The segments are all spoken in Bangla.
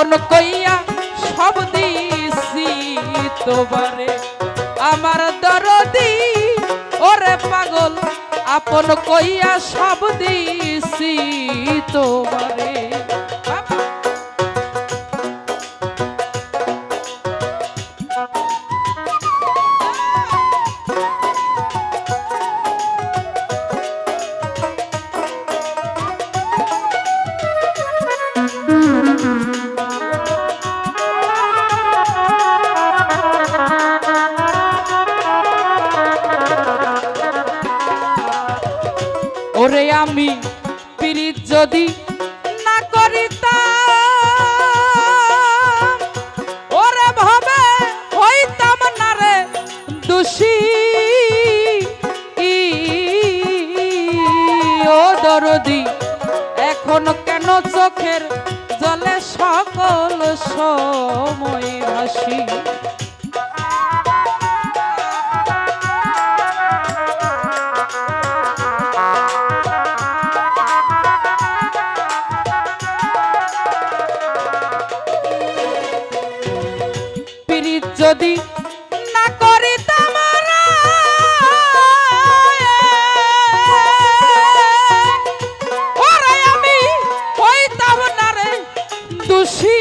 আপন কইয়া সব দিছি তোবারে আমার দরদি ওরে পাগল আপন কইয়া সব দিছি তোমারে। ওরে আমি পিরিত যদি না করিতাম, ওরে ভাবে হইতাম না রে দোষী। ও দরদি, এখন কেন চোখের জলে সকল সময় ভাসি? যদি না করি ওরে আমি হইতাম না রে দোষী।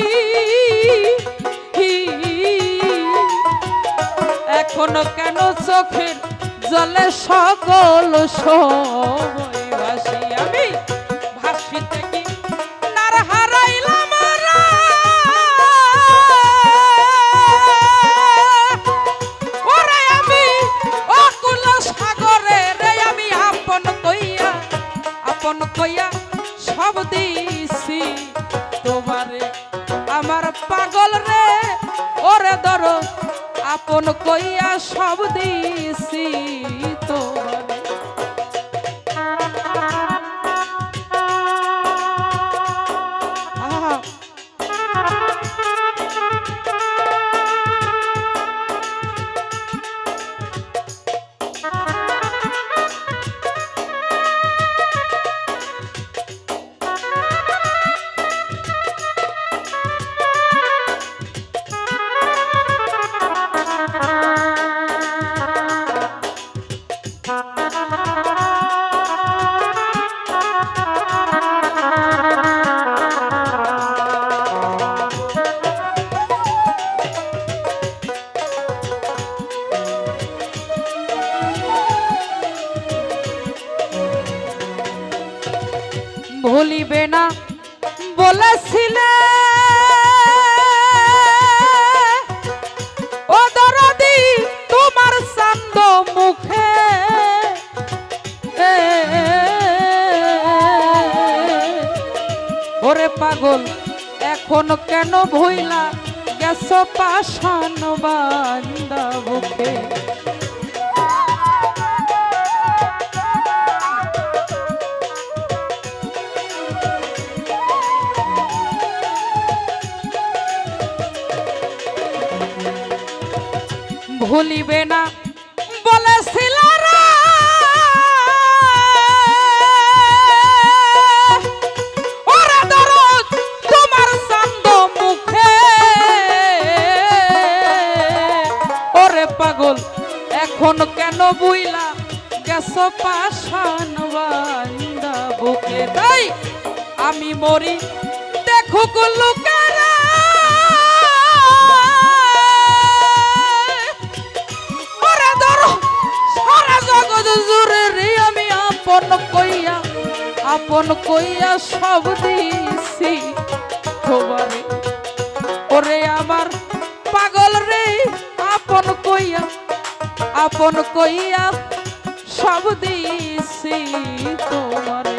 এখনও কেন চোখের জলে সকল সময় আপন কইয়া সব দিছি। তোমারে আমার পাগল রে ওরে ধর আপন কইয়া সব দিছি। ভুলিবে না বলেছিলে তোমার মুখে। পাগল এখন কেন ভইলা? গেছ পাশান বান্দা বুকে ভুলিবে না। বলেছিল পাগল, এখন কেন বুইলা? গেছ পাশান বুকে। তাই আমি মরি, দেখুক লুকারা সারা রে আমি আপন কইয়া আপন কইয়া সব দিছি তোমারে, ওরে আমার পাগল রে, আপন কইয়া আপন কইয়া সব দিছি তোমারে।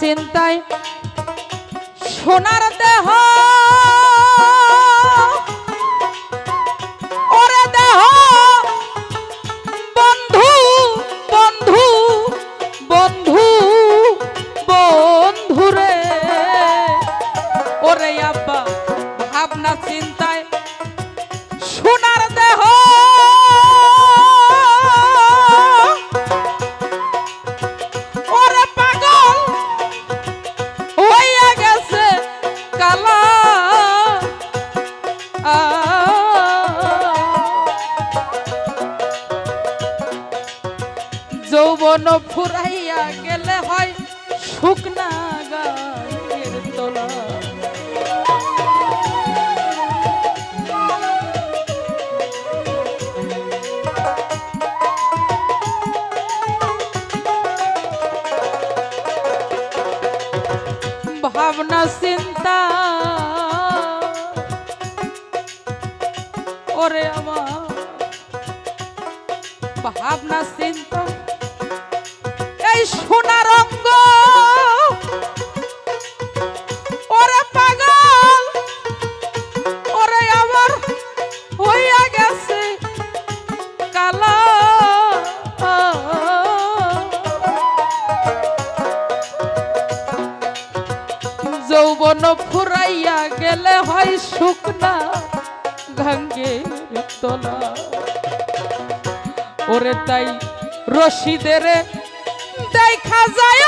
চিন্তায় সোনার দেহ যৌবন ফুরাইয়া গেলে হয় শুকনা গায়ের তোলা। ভাবনা চিন্তা ওরে আমার। ভাবনা চিন্তা সোনার অঙ্গ ওরে পাগল, ওরে আমার হইয়া গেছে কালা। যৌবন ফুরাইয়া গেলে হয় শুকনা গাঙ্গের তোলা। ওরে তাই রশিদের দেখা যায়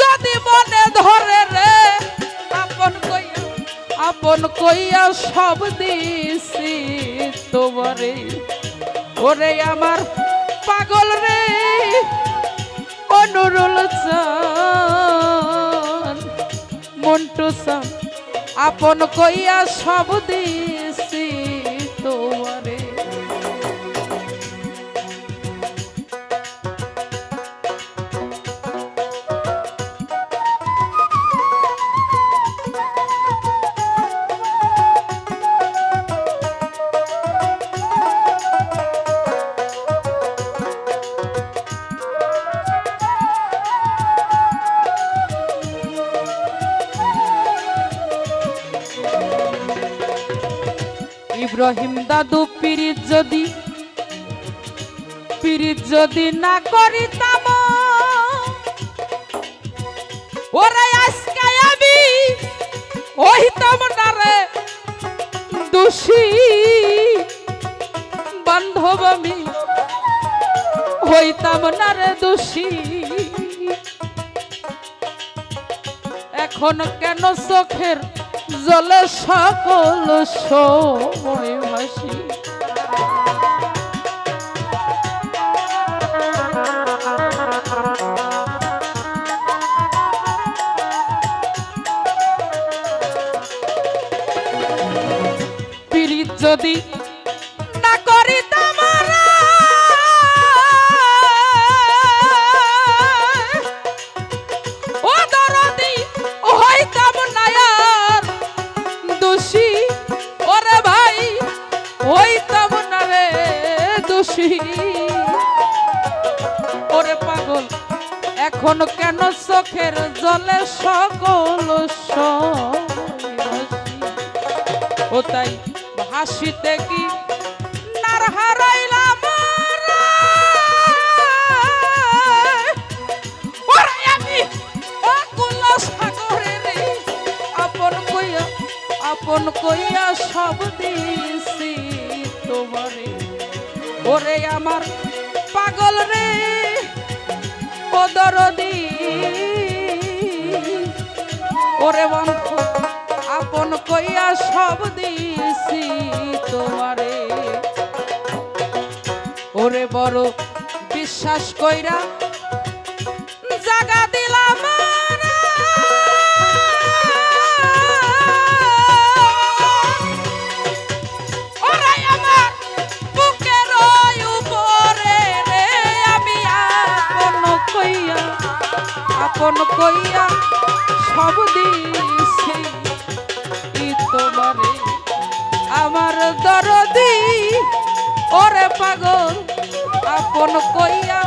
যদি মনে ধরে রে, আপন কইয়া আপন কইয়া সব দিছি তোমারে। ওরে আমার পাগল রে, অনুরুল চান, মন্টু চান, আপন কইয়া সব দিছি ইব্রাহিম দাদু পিরিত যদি পিরিত যদি না করিতাম, ওরে আজকে আমি হইতাম না রে দোষী। বান্ধব আমি হইতাম না রে দোষী। এখন কেন চোখের জলে সকল সময় ভাসি। যদি এখন কেন চোখের জলে সকল? ও তাই হাসিতে কি নার হারাইলাম আপন কইয়া সব দিছি তোমারে। ওরে আমার পাগল রে। দরদি ওরে বন্ধ আপন কইয়া সব দিছি তোমারে। ওরে বড় বিশ্বাস কইরা জাগা দিলাম আপন কইয়া সব দিছি তোমারে আমার দরদি ওরে পাগল আপন কইয়া